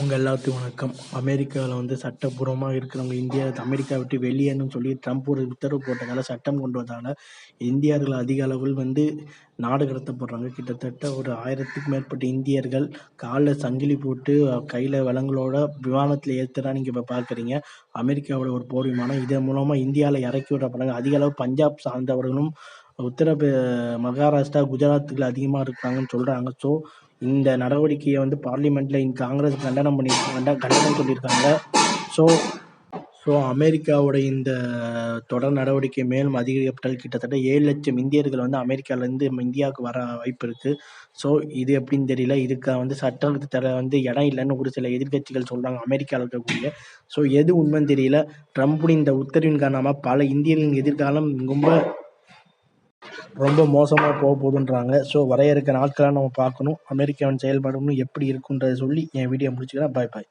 உங்கள் எல்லாத்துக்கும் வணக்கம். அமெரிக்காவில் வந்து சட்டப்பூர்வமாக இருக்கிறவங்க இந்தியா அமெரிக்கா விட்டு வெளியேன்னு சொல்லி ட்ரம்ப் ஒரு உத்தரவு போட்டதால் சட்டம் கொண்டு வந்ததால் இந்தியர்கள் அதிக அளவில் வந்து நாடு கடத்தப்படுறாங்க. கிட்டத்தட்ட ஒரு ஆயிரத்துக்கு மேற்பட்ட இந்தியர்கள் காலில் சங்கிலி போட்டு கையில் வளங்களோட விமானத்தில் ஏற்றுறா நீங்கள் இப்போ பார்க்குறீங்க அமெரிக்காவோட ஒரு போர் விமானம். இதன் மூலமாக இந்தியாவில் இறக்கி விடப்படுறாங்க. அதிக அளவு பஞ்சாப் சார்ந்தவர்களும் உத்தரப்பிர மகாராஷ்டிரா குஜராத்தில் அதிகமாக இருக்காங்கன்னு சொல்கிறாங்க ஸோ இந்த நடவடிக்கையை வந்து பார்லிமெண்ட்டில் காங்கிரஸ் கண்டனம் பண்ணியிருக்காங்க கண்டனம் சொல்லியிருக்காங்க. ஸோ ஸோ அமெரிக்காவோட இந்த தொடர் நடவடிக்கை மேலும் அதிகரிக்கப்பட்டால் கிட்டத்தட்ட ஏழு லட்சம் இந்தியர்கள் வந்து அமெரிக்காவிலேருந்து இந்தியாவுக்கு வர வாய்ப்பு இருக்குது ஸோ இது எப்படின்னு தெரியல. இதுக்கு வந்து சட்டத்தில் வந்து இடம் இல்லைன்னு ஒரு சில எதிர்கட்சிகள் சொல்கிறாங்க அமெரிக்காவில் இருக்கக்கூடிய. ஸோ எது உண்மைன்னு தெரியல. ட்ரம்ப்புடைய இந்த உத்தரவின் காரணமாக பல இந்தியர்களின் எதிர்காலம் ரொம்ப ரொம்ப மோசமாக போக போகுதுன்றாங்க. ஸோ வரைய இருக்க நாட்களாக நம்ம பார்க்கணும். அமெரிக்காவின் செயல்பாடு எப்படி இருக்குன்றதை சொல்லி என் வீடியோ முடிச்சுக்கிறேன். பாய் பாய்